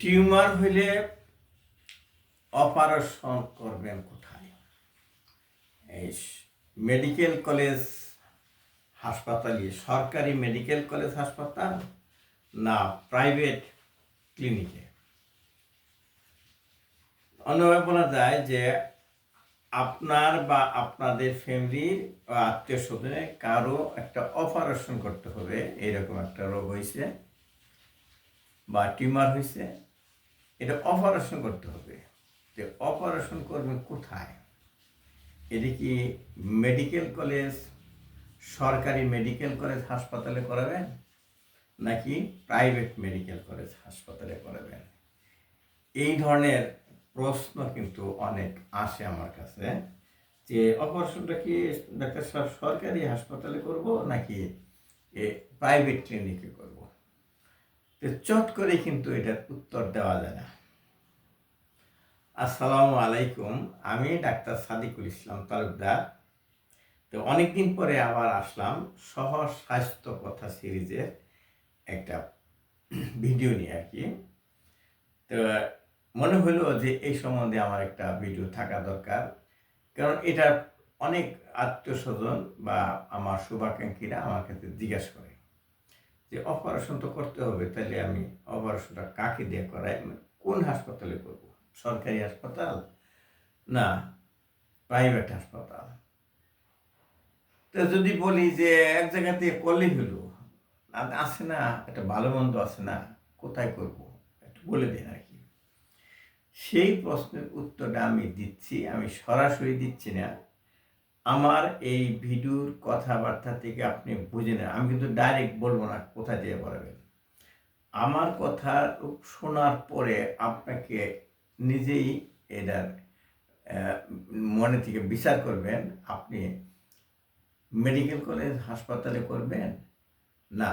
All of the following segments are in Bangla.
টিউমার হইলে অপারেশন করবেন কোথায়? এই মেডিকেল কলেজ হাসপাতালে, সরকারি মেডিকেল কলেজ হাসপাতাল না প্রাইভেট ক্লিনিকে? অন্যভাবে বলা যায় যে আপনার বা আপনাদের ফ্যামিলির আত্মীয় স্বজনে কারও একটা অপারেশন করতে হবে, এরকম একটা রোগ হয়েছে বা টিউমার হয়েছে এটা অপারেশন করতে হবে। যে অপারেশন করবেন কোথায়? এটা কি মেডিকেল কলেজ সরকারি মেডিকেল কলেজ হাসপাতালে করাবেন, নাকি প্রাইভেট মেডিকেল কলেজ হাসপাতালে করাবেন? এই ধরনের প্রশ্ন কিন্তু অনেক আসে আমার কাছে, যে অপারেশনটা কি ডাক্তার সরকারি হাসপাতালে করব, নাকি এ প্রাইভেট ক্লিনিকে করব? তো চট করে কিন্তু এটার উত্তর দেওয়া যায় না। আসসালামু আলাইকুম, আমি ডাক্তার সাদিকুল ইসলাম তালুকদার। তো অনেকদিন পরে আবার আসলাম সহজ স্বাস্থ্য কথা সিরিজের একটা ভিডিও নিয়ে আর কি। তো মনে হলো যে এই সম্বন্ধে আমার একটা ভিডিও থাকা দরকার, কারণ এটা অনেক আত্মীয় স্বজন বা আমার শুভাকাঙ্ক্ষীরা আমার কাছে জিজ্ঞাসা করে। যে অপারেশন তো করতে হবে, তাহলে আমি অপারেশনটা কাকে দিয়ে করাই? কোন হাসপাতালে করব? সরকারি হাসপাতাল? না প্রাইভেট হাসপাতাল। তো যদি বলি যে এক জায়গা থেকে করলেই হলো আছে না, একটা ভালো মন্দ আছে না, কোথায় করব? একটু বলে দিন আর কি। সেই প্রশ্নের উত্তরটা আমি দিচ্ছি, আমি সরাসরি দিচ্ছি না। আমার এই ভিডিওর কথাবার্তা থেকে আপনি বুঝে নেন। আমি কিন্তু ডাইরেক্ট বলব না কোথায় দিয়ে বলবেন আমার কথা শোনার পরে আপনাকে নিজেই এটার মনে থেকে বিচার করবেন, আপনি মেডিকেল কলেজ হাসপাতালে করবেন না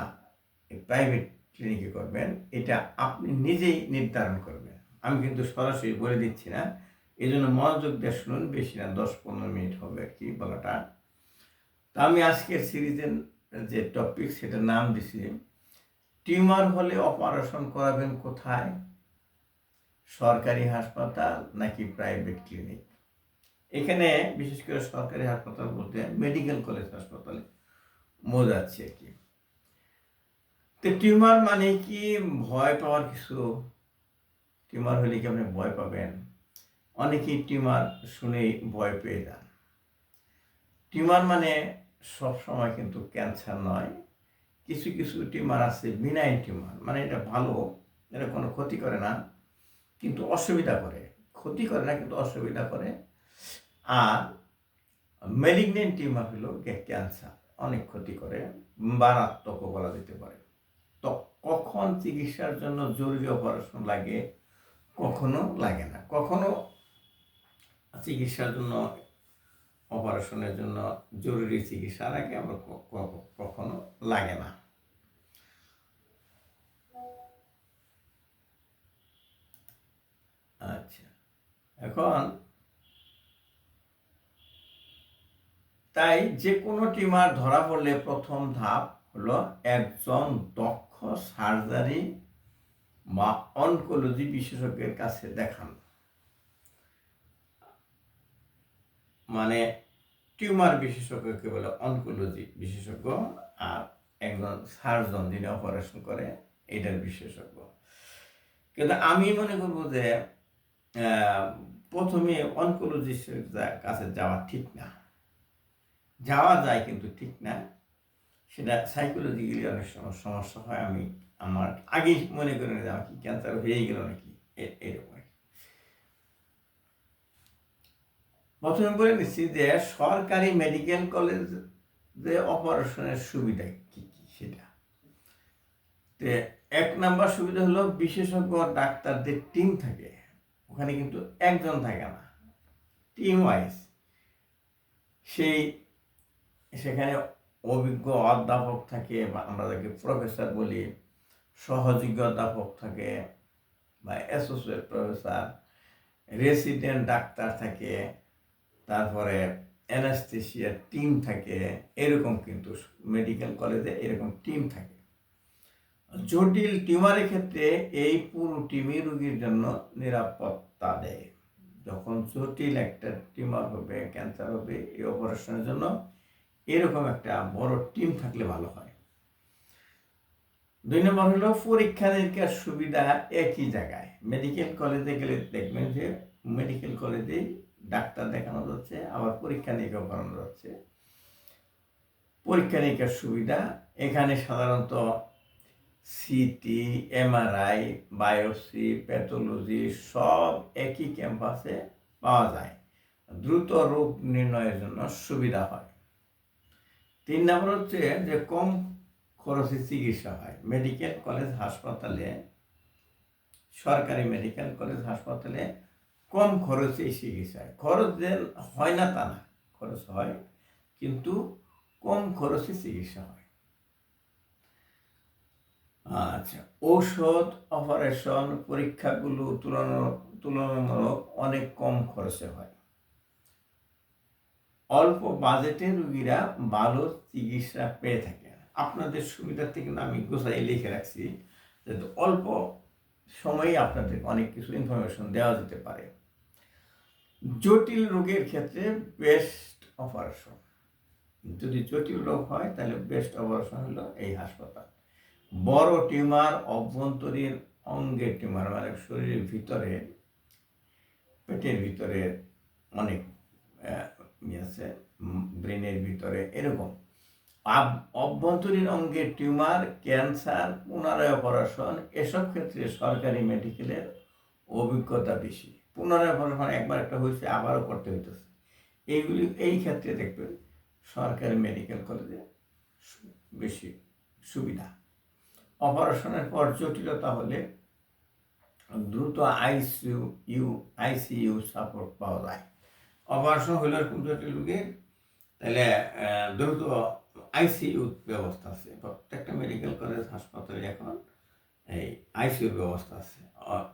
প্রাইভেট ক্লিনিকে করবেন, এটা আপনি নিজেই নির্ধারণ করবেন। আমি কিন্তু সরাসরি বলে দিচ্ছি না। এই জন্য মনোযোগ দিয়ে শুনুন, বেশি না, দশ পনেরো মিনিট হবে আর কি বলাটা। তা আমি আজকের সিরিজের যে টপিক সেটার নাম দিছি, টিউমার হলে অপারেশন করাবেন কোথায়? সরকারি হাসপাতাল নাকি প্রাইভেট ক্লিনিক এখানে বিশেষ করে সরকারি হাসপাতাল বলতে মেডিকেল কলেজ হাসপাতালে বোঝাচ্ছে আর কি। তো টিউমার মানে কি ভয় পাওয়ার কিছু? টিউমার হলে কি আপনি ভয় পাবেন? অনেকেই টিউমার শুনেই ভয় পেয়ে যান। টিউমার মানে সব সময় কিন্তু ক্যান্সার নয়। কিছু কিছু টিউমার আছে বিনাইন টিউমার মানে এটা ভালো, এটা কোনো ক্ষতি করে না, কিন্তু অসুবিধা করে। ক্ষতি করে না, কিন্তু অসুবিধা করে। আর মেলিগনেন্ট টিউমার হলো ক্যান্সার, অনেক ক্ষতি করে মারাত্মকও বলা যেতে পারে। তো কখন চিকিৎসার জন্য জরুরি অপারেশন লাগে, কখনো লাগে না। কখনো চিকিৎসার জন্য, অপারেশনের জন্য জরুরি চিকিৎসা লাগে আবার ক- ক- কখনো লাগে না। আচ্ছা এখন তাই যে কোনো টিমার ধরা পড়লে প্রথম ধাপ হলো একজন দক্ষ সার্জারি বা অনকোলজি বিশেষজ্ঞের কাছে দেখানো। মানে টিউমার বিশেষজ্ঞকে বলে অনকোলজি বিশেষজ্ঞ, আর একজন সার্জন যিনি অপারেশন করে, এটার বিশেষজ্ঞ। কিন্তু আমি মনে করব যে প্রথমে অনকোলজিস্টের কাছে যাওয়া ঠিক না। যাওয়া যায় কিন্তু ঠিক না। সেটা সাইকোলজিক্যালি অনেক সময় সমস্যা হয়। আমি আমার আগেই মনে করে যে, আমার কি ক্যান্সার হয়েই গেল নাকি? এরকম আর কি। প্রথমে বলে নিচ্ছি যে সরকারি মেডিকেল কলেজে অপারেশনের সুবিধা কি কি সেটা? তে এক নাম্বার সুবিধা হলো বিশেষজ্ঞ ডাক্তারদের টিম থাকে। ওখানে কিন্তু একজন থাকে না। টিম ওয়াইজ সেই সেখানে অভিজ্ঞ অধ্যাপক থাকে বা আমরা যাকে প্রফেসর বলি সহযোগ্য অধ্যাপক থাকে বা অ্যাসোসিয়েট প্রফেসর রেসিডেন্ট ডাক্তার থাকে। তারপরে অ্যানাস্থেশিয়ার টিম থাকে, এরকম কিন্তু মেডিকেল কলেজে এরকম টিম থাকে। জটিল টিউমারের ক্ষেত্রে এই পুরো টিমই রোগীর জন্য নিরাপত্তা দেয়। যখন জটিল একটা টিউমার হবে ক্যান্সার হবে এই অপারেশনের জন্য, এরকম একটা বড় টিম থাকলে ভালো হয়। দুই নম্বর হলো পরীক্ষা নিরীক্ষার সুবিধা একই জায়গায়। মেডিকেল কলেজে গেলে দেখবেন যে মেডিকেল কলেজেই ডাক্তার দেখানো যাচ্ছে, আবার পরীক্ষা নিরীক্ষা করানো যাচ্ছে। পরীক্ষা নিরীক্ষার সুবিধা, এখানে সাধারণত সিটি এমআরআই বায়োপসি প্যাথোলজি সব একই ক্যাম্পাসে পাওয়া যায়। দ্রুত রোগ নির্ণয়ের জন্য সুবিধা হয়। তিন নম্বর হচ্ছে যে কম খরচে চিকিৎসা হয়। মেডিকেল কলেজ হাসপাতালে, সরকারি মেডিকেল কলেজ হাসপাতালে কম খরচে চিকিৎসা হয় খরচ যে হয় না তা না, খরচ হয়, কিন্তু কম খরচে চিকিৎসা হয়। আচ্ছা ঔষধ, অপারেশন, পরীক্ষাগুলো তুলনা, তুলনামূলক অনেক কম খরচে হয়। অল্প বাজেটে রুগীরা ভালো চিকিৎসা পেয়ে থাকে আপনাদের সুবিধার থেকে আমি গোছাই লিখে রাখছি যাতে অল্প সময়ে আপনাদের অনেক কিছু ইনফরমেশন দেওয়া যেতে পারে। জটিল রোগের ক্ষেত্রে বেস্ট অপারেশন যদি জটিল রোগ হয়, তাহলে বেস্ট অপারেশন হলো এই হাসপাতাল। বড় টিউমার, অভ্যন্তরীণ অঙ্গের টিউমার মানে শরীরের ভিতরে, পেটের ভিতরে অনেক ইয়ে আছে ব্রেনের ভিতরে, এরকম। অভ্যন্তরীণ অঙ্গের টিউমার, ক্যান্সার, পুনরায় অপারেশন, এসব ক্ষেত্রে সরকারি মেডিকেলের অভিজ্ঞতা বেশি। পুনরায় অপারেশন একবার একটা হয়েছে, আবারও করতে হইতেছে। এইগুলি, এই ক্ষেত্রে দেখবেন সরকারি মেডিকেল কলেজে বেশি সুবিধা। অপারেশনের পর জটিলতা হলে দ্রুত আইসিইউ ইউ আইসিইউ সাপোর্ট পাওয়া যায়। অপারেশন হলে এরকম জটিল তাহলে দ্রুত আইসিইউ ব্যবস্থা আছে। প্রত্যেকটা মেডিকেল কলেজ হাসপাতালে এখন এই আইসিইউ ব্যবস্থা আছে।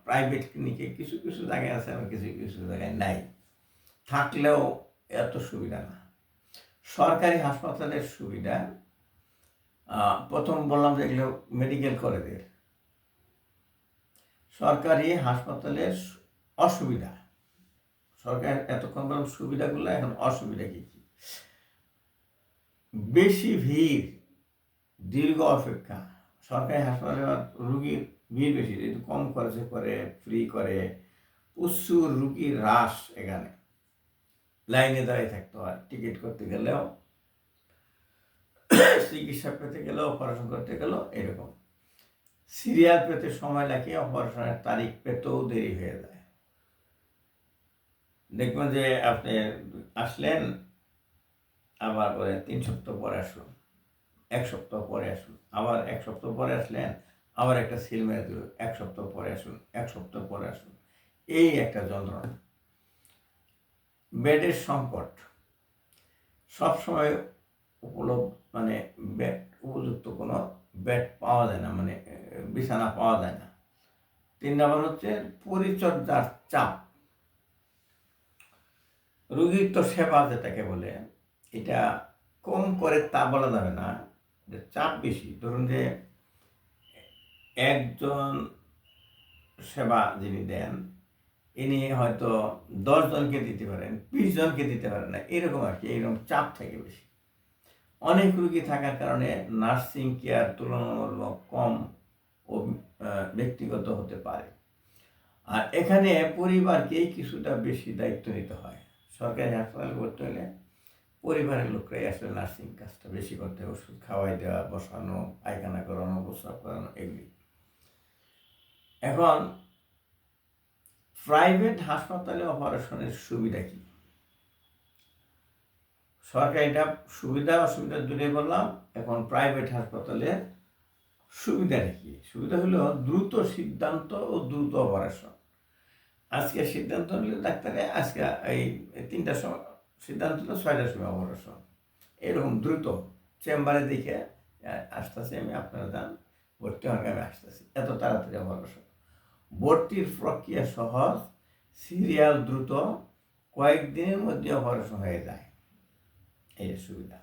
প্রাইভেট ক্লিনিকে কিছু কিছু জায়গায় আছে আর কিছু কিছু জায়গায় নাই। থাকলেও এত সুবিধা না। সরকারি হাসপাতালের সুবিধা প্রথম বললাম যে এগুলো মেডিকেল কলেজের সরকারি হাসপাতালের অসুবিধা। সরকার এতক্ষণ সুবিধাগুলো, এখন অসুবিধা কি কি? বেশি ভিড়, দীর্ঘ অপেক্ষা। সরকারি হাসপাতালে রুগীর ভিড় বেশি যদি কম খরচে করে ফ্রি করে, প্রচুর রুগীর হ্রাস এখানে। লাইনে দাঁড়িয়ে থাকতে হয়, টিকিট করতে গেলেও, চিকিৎসা পেতে গেলেও অপারেশন করতে গেলেও এরকম। সিরিয়াল পেতে সময় লাগে অপারেশনের তারিখ পেতেও দেরি হয়ে যায়। দেখবেন যে আপনি আসলেন আবার পরে তিন সপ্তাহ পরে আসুন এক সপ্তাহ পরে আসুন আবার এক সপ্তাহ পরে আসলেন, আবার একটা সিল মেরে দিল, এক সপ্তাহ পরে আসুন, এক সপ্তাহ পরে আসুন। এই একটা যন্ত্রণা। বেডের সংকট সবসময় উপলব্ধ মানে বেড, উপযুক্ত কোনো বেড পাওয়া যায় না মানে বিছানা পাওয়া যায় না। তিন নম্বর হচ্ছে পরিচর্যার চাপ। রুগীর তো সেবা যেটাকে বলে এটা কম করে তা বলা যাবে না চাপ বেশি। ধরুন যে একজন সেবা যিনি দেন, ইনি হয়তো দশ জনকে দিতে পারেন, বিশ জনকে দিতে পারেন না, এরকম আর কি, এরকম চাপ থাকে বেশি। অনেক রুগী থাকার কারণে নার্সিং কেয়ার তুলনামূলক কম ও ব্যক্তিগত হতে পারে। আর এখানে পরিবারকেই কিছুটা বেশি দায়িত্ব নিতে হয়। সরকারি হাসপাতাল করতে হলে পরিবারের লোকরাই আসলে নার্সিং কাজটা বেশি করতে, ওষুধ খাওয়াই দেওয়া, বসানো, পায়খানা করানো, প্রস্রাব করানো, এগুলি। এখন প্রাইভেট হাসপাতালে অপারেশনের সুবিধা কি? সরকারিটা সুবিধা, অসুবিধা দূরে বললাম, এখন প্রাইভেট হাসপাতালে সুবিধা কি? সুবিধা হলো দ্রুত সিদ্ধান্ত ও দ্রুত অপারেশন আজকে সিদ্ধান্ত নিলে ডাক্তারে, আজকে এই তিনটার সময় সিদ্ধান্ত নিলে ছয়টার সময় অপারেশন এরকম দ্রুত চেম্বারে দেখে আসতেছি আমি আপনারা যান ভর্তি হওয়ার আমি আসতেছি। এত তাড়াতাড়ি অপারেশন ভর্তির প্রক্রিয়া সহজ সিরিয়াল দ্রুত কয়েকদিনের মধ্যে অপারেশন হয়ে যায়। এই সুবিধা।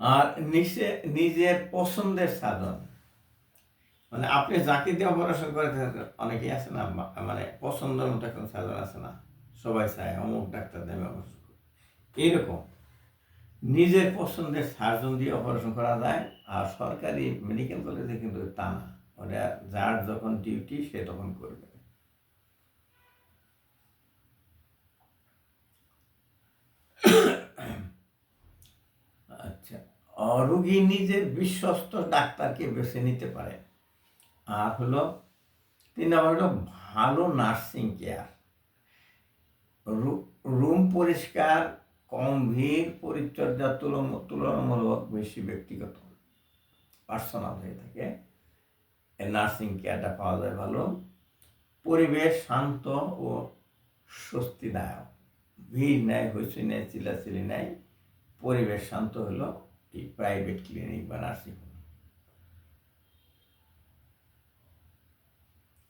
আর নিচে নিজের পছন্দের সাধন। মানে আপনি যাকে দিয়ে অপারেশন করে থাকেন, অনেকেই আছে না মানে পছন্দের মতো এখন সার্জন আছে না। সবাই চায়, অমুক ডাক্তার আমি অপারেশন। এইরকম। নিজের পছন্দের সার্জন দিয়ে অপারেশন করা যায়, আর সরকারি মেডিকেল কলেজে কিন্তু তা না। ওটা যার যখন ডিউটি সে তখন করবে। আচ্ছা। রুগী নিজের বিশ্বস্ত ডাক্তারকে বেছে নিতে পারে। আর হলো, তিন নম্বর হলো, ভালো নার্সিং কেয়ার রুম পরিষ্কার, কম ভিড়, পরিচর্যা তুলন- তুলনামূলক বেশি ব্যক্তিগত। পার্সোনাল হয়ে থাকে। নার্সিং কেয়ারটা পাওয়া যায় ভালো। পরিবেশ শান্ত ও স্বস্তিদায়ক। ভিড় নেয় হইচই নেয় চিলাচিলি নেয় পরিবেশ শান্ত হলো এই প্রাইভেট ক্লিনিক বা নার্সিং হোম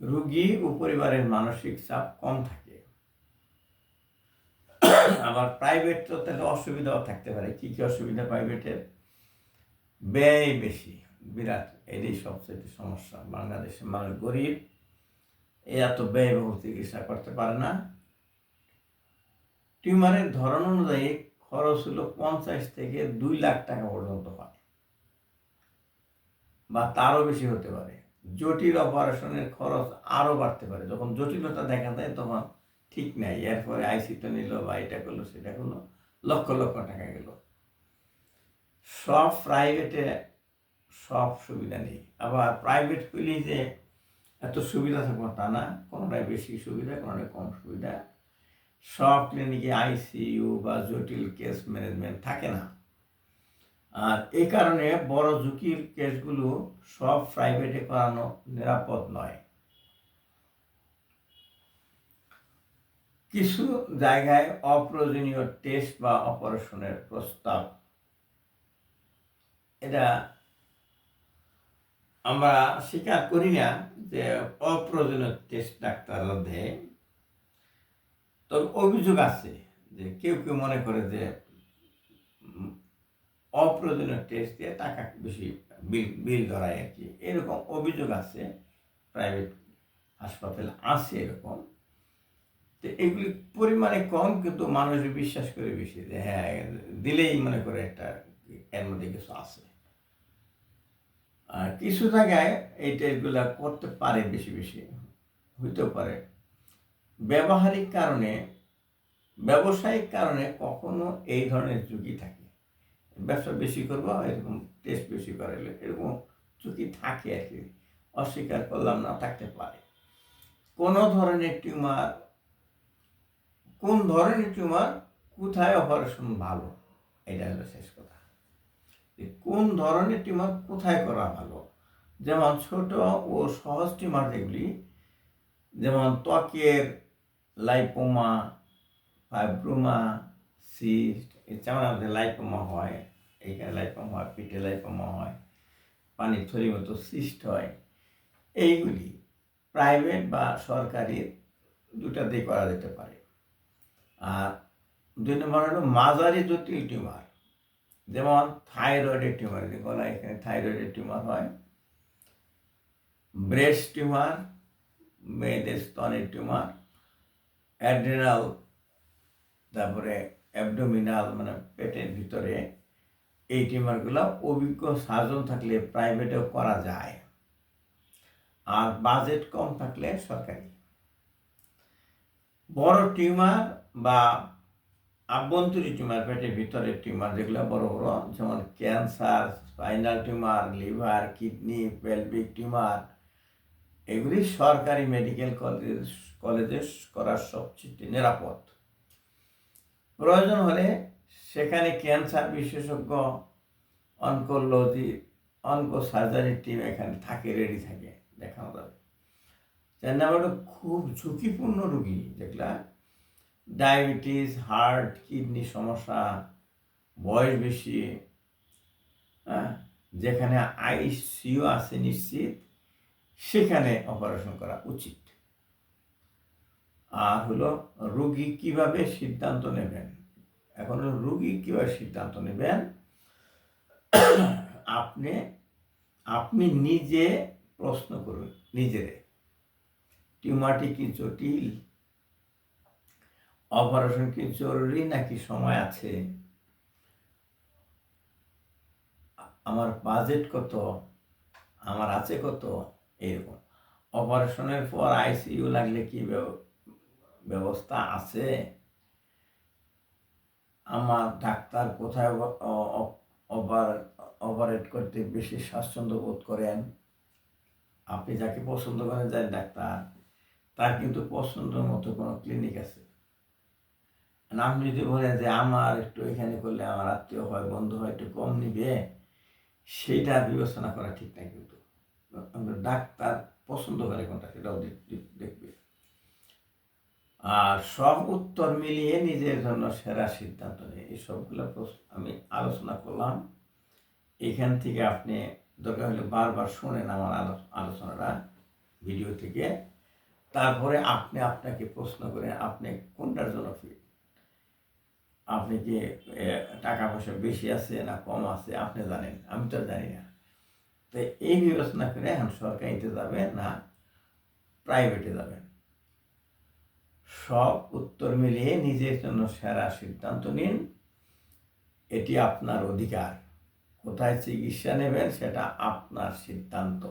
রুগী ও পরিবারের মানসিক চাপ কম থাকে। আবার প্রাইভেট তো তাহলে অসুবিধাও থাকতে পারে। কি কি অসুবিধা প্রাইভেটের ব্যয় বেশি, বিরাট। এটাই সবচেয়ে সমস্যা। বাংলাদেশের মানুষ গরিব, এ এত ব্যয়বহুল চিকিৎসা করতে পারে না। টিউমারের ধরন অনুযায়ী খরচ হলো পঞ্চাশ থেকে দুই লাখ টাকা পর্যন্ত হয়। বা তারও বেশি হতে পারে। জটিল অপারেশনের খরচ আরও বাড়তে পারে। যখন জটিলতা দেখা দেয়, তখন ঠিক নাই। এরপরে আইসিতে নিল, বা এটা করল, সেটা করল, লক্ষ লক্ষ টাকা গেল। সব প্রাইভেটে সব সুবিধা নেই। আবার প্রাইভেট হইলেই যে এত সুবিধা থাকব তা না। কোনোটায় বেশি সুবিধা কোনোটায় কম সুবিধা। সব ক্লিনিকে আইসিইউ বা জটিল কেস ম্যানেজমেন্ট থাকে না। আর এই কারণে বড় ঝুঁকির কেসগুলো সব প্রাইভেটে করানো নিরাপদ নয়। কিছু জায়গায় অপ্রয়োজনীয় টেস্ট বা অপারেশনের প্রস্তাব। এটা আমরা স্বীকার করি না যে অপ্রয়োজনীয় টেস্ট ডাক্তাররা দেয়। তবে অভিযোগ আছে যে কেউ কেউ মনে করে যে অপ্রয়োজনীয় টেস্ট দিয়ে টাকা বেশি বিল বিল ধরায় আর কি। এরকম অভিযোগ আছে প্রাইভেট হাসপাতাল আছে এরকম। তো এগুলি পরিমাণে কম, কিন্তু মানুষ বিশ্বাস করে বেশি যে হ্যাঁ দিলেই মনে করে একটা এর মধ্যে কিছু আছে। আর কিছু জায়গায় এই টেস্টগুলো করতে পারে বেশি বেশি, হইতেও পারে। ব্যবহারিক কারণে, ব্যবসায়িক কারণে কখনো এই ধরনের ঝুঁকি থাকে। ব্যবসা বেশি করব, এরকম টেস্ট বেশি করাইলে এরকম ঝুঁকি থাকে আর কি। অস্বীকার করলাম না, থাকতে পারে। কোনো ধরনের টিউমার কোন ধরনের টিউমার কোথায় অপারেশন ভালো? এটা হলো শেষ কথা। কোন ধরনের টিউমার কোথায় করা ভালো? যেমন ছোট ও সহজ টিউমার যেগুলি, যেমন ত্বকের লাইপোমা ফাইব্রোমা সিস্ট চামড়ার মধ্যে লাইপোমা হয় এইখানে লাইপোমা হয়, পিঠে লাইপোমা হয়, পানির থলির মতো সিস্ট হয়, এইগুলি প্রাইভেট বা সরকারি দুটাতেই করা যেতে পারে। আর দুই নম্বর হলো মাঝারি জটিল টিউমার, যেমন থাইরয়েডের টিউমার, যে গলা এখানে থাইরয়েডের টিউমার হয়, ব্রেস্ট টিউমার, মেয়েদের স্তনের টিউমার, অ্যাড্রেনাল, তারপরে অ্যাবডোমিনাল মানে পেটের ভিতরে এই টিউমারগুলো অভিজ্ঞ সার্জন থাকলে প্রাইভেটেও করা যায়। আর বাজেট কম থাকলে সরকারি। বড় টিউমার বা আভ্যন্তরীণ টিউমার পেটের ভিতরের টিউমার যেগুলো বড় বড়, যেমন cancer spinal tumour liver kidney pelvic tumour এগুলি সরকারি মেডিকেল কলেজ কলেজে করার সবচেয়ে নিরাপদ। প্রয়োজন হলে সেখানে ক্যান্সার বিশেষজ্ঞ অনকোলজি অনকো সার্জারি টিম এখানে থাকে রেডি থাকে, দেখানো যাবে। চার খুব ঝুঁকিপূর্ণ রুগী যেগুলা ডায়াবেটিস, হার্ট, কিডনি সমস্যা, বয়স বেশি হ্যাঁ যেখানে আইসিইউ আছে নিশ্চিত, সেখানে অপারেশন করা উচিত। আর হলো রোগী কীভাবে সিদ্ধান্ত নেবেন? এখন রোগী কীভাবে সিদ্ধান্ত নেবেন? আপনি আপনি নিজে প্রশ্ন করুন নিজেরে। টিউমারটি কি জটিল? অপারেশন কি জরুরি নাকি সময় আছে? আমার বাজেট কত? আমার আছে কত? এরকম। অপারেশনের পর আইসিইউ লাগলে কি ব্যবস্থা আছে? আমার ডাক্তার কোথায় অপারেট করতে বেশি স্বাচ্ছন্দ্য বোধ করেন? আপনি যাকে পছন্দ করেন যান ডাক্তার, তার কিন্তু পছন্দের মতো কোনো ক্লিনিক আছে। আর আপনি যদি বলেন যে আমার একটু এখানে করলে আমার আত্মীয় হয়, বন্ধু হয়, একটু কম নিবে, সেইটা বিবেচনা করা ঠিক না কিন্তু। ডাক্তার পছন্দ করে কোনটা, সেটাও দেখ- দেখ- দেখবে। আর সব উত্তর মিলিয়ে নিজের জন্য সেরা সিদ্ধান্ত নেই। এই সবগুলো আমি আলোচনা করলাম। এখান থেকে আপনি দরকার হলে বারবার শোনেন আমার আলো- আলোচনাটা ভিডিও থেকে। তারপরে আপনি আপনাকে প্রশ্ন করেন, আপনি কোনটার জন্য ফিট? আপনি যে টাকা পয়সা বেশি আছে না কম আছে, আপনি জানেন, আমি তো জানি না। তো এই বিবেচনা করে এখন সরকারিতে যাবে না প্রাইভেটে যাবেন সব উত্তর মিলিয়ে নিজের জন্য সেরা সিদ্ধান্ত নিন, এটি আপনার অধিকার। কোথায় চিকিৎসা নেবেন সেটা আপনার সিদ্ধান্ত।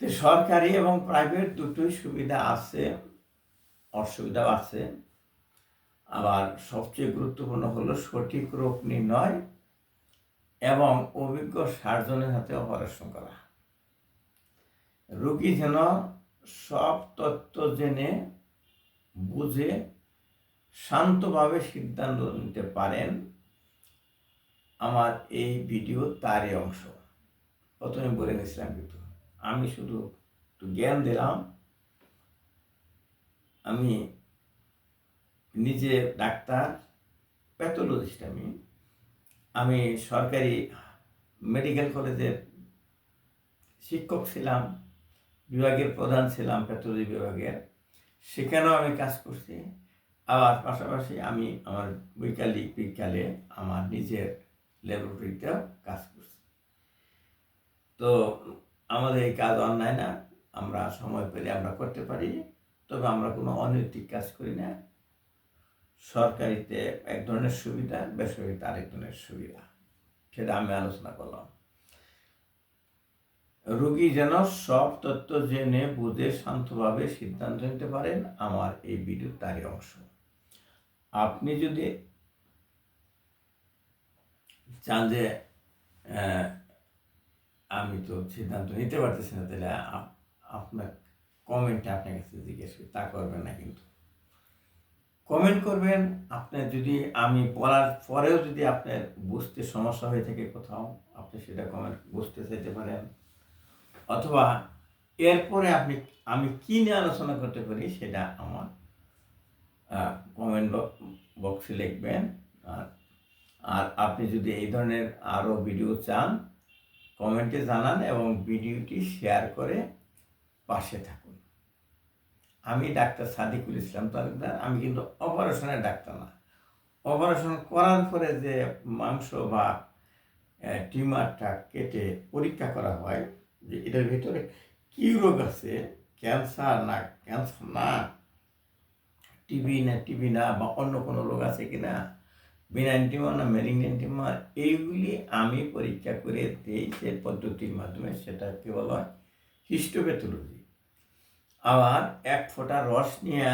তো সরকারি এবং প্রাইভেট দুটোই সুবিধা আছে, অসুবিধাও আছে। আবার সবচেয়ে গুরুত্বপূর্ণ হলো সঠিক রোগ নির্ণয় এবং অভিজ্ঞ সার্জনের হাতে অপারেশন করা। রোগী যেন সব তত্ত্ব জেনে, বুঝে, শান্তভাবে সিদ্ধান্ত নিতে পারেন, আমার এই ভিডিও তারই অংশ। প্রথমে বলে গেছিলাম কিন্তু, আমি শুধু একটু জ্ঞান দিলাম, আমি নিজে ডাক্তার প্যাথোলজিস্ট আমি। আমি সরকারি মেডিকেল কলেজের শিক্ষক ছিলাম, বিভাগের প্রধান ছিলাম প্যাথোলজি বিভাগের। সেখানেও আমি কাজ করছি। আবার পাশাপাশি আমি আমার বৈকালিক বিকালে আমার নিজের ল্যাবরেটরিতেও কাজ করছি। তো আমাদের এই কাজ অন্যায় না। আমরা সময় পেলে আমরা করতে পারি, তবে আমরা কোনো অনৈতিক কাজ করি না। সরকারিতে এক ধরনের সুবিধা, বেসরকারিতে আরেক ধরনের সুবিধা। সেটা আমি আলোচনা করলাম। রোগী যেন সব তথ্য জেনে, বুঝে, শান্তভাবে সিদ্ধান্ত নিতে পারেন আমার এই ভিডিও তারই অংশ। আপনি যদি চান যে আমি তো সিদ্ধান্ত নিতে পারতেছি না, তাহলে আপনার কমেন্টে আপনার কাছে জিজ্ঞেস করি, তা করবেন না কিন্তু। কমেন্ট করবেন। আপনার যদি আমি বলার পরেও যদি আপনার বুঝতে সমস্যা হয়ে থাকে কোথাও, আপনি সেটা কমেন্ট বুঝতে চাইতে পারেন। অথবা এরপরে আপনি, আমি কী নিয়ে আলোচনা করতে পারি সেটা আমার কমেন্ট বক্সে লিখবেন। আর আর আপনি যদি এই ধরনের আরও ভিডিও চান কমেন্টে জানান এবং ভিডিওটি শেয়ার করে পাশে থাকুন। আমি ডাক্তার সাদিকুল ইসলাম তালুকদার, আমি কিন্তু অপারেশনের ডাক্তার না। অপারেশন করার পরে যে মাংস বা টিউমারটা কেটে পরীক্ষা করা হয়, যে এটার ভিতরে কী রোগ আছে, ক্যান্সার না ক্যান্সার না, টিবি না টিবি না, বা অন্য কোনো রোগ আছে কি না বিনাইন টিউমার না মেলিগনেন টিউমার এইগুলি আমি পরীক্ষা করে দিই যে পদ্ধতির মাধ্যমে সেটাকে বলা হয় হিস্টোপ্যাথোলজি আবার এক ফোঁটা রস নিয়ে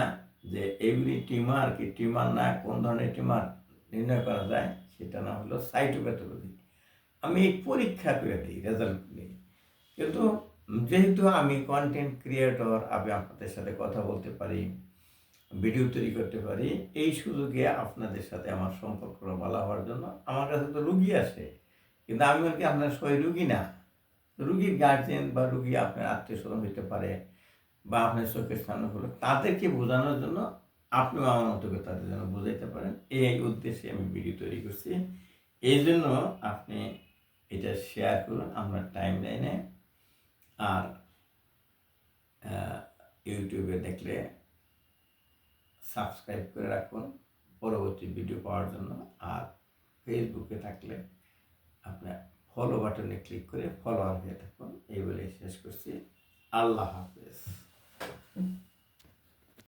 যে এগুলি টিউমার কি টিউমার না, কোন ধরনের টিউমার নির্ণয় করা যায়, সেটা না হলো সাইটোপ্যাথোলজি আমি পরীক্ষা করে দিই রেজাল্ট নিয়ে কিন্তু যেহেতু আমি কন্টেন্ট ক্রিয়েটর আমি আপনাদের সাথে কথা বলতে পারি ভিডিও তৈরি করতে পারি, এই সুযোগে আপনাদের সাথে আমার সম্পর্ক বলা হওয়ার জন্য আমার কাছে তো রুগী আসে কিন্তু আমি বলি কি, আপনার সই রুগী না। রুগীর গার্জেন বা রুগী আপনার আত্মীয় স্বজন হতে পারে। বা আপনার চোখের সামনে হলো, তাদেরকে বোঝানোর জন্য আপনিও আমার মতো করে তাদের যেন বোঝাইতে পারেন। এই উদ্দেশ্যে আমি ভিডিও তৈরি করছি। এই জন্য আপনি এটা শেয়ার করুন আপনার টাইম লাইনে আর ইউটিউবে দেখলে সাবস্ক্রাইব করে রাখুন পরবর্তী ভিডিও পাওয়ার জন্য। আর ফেসবুকে থাকলে আপনার ফলো বাটনে ক্লিক করে ফলোয়ার হয়ে থাকুন। এই বলে শেষ করছি। আল্লাহ হাফেজ। Mm.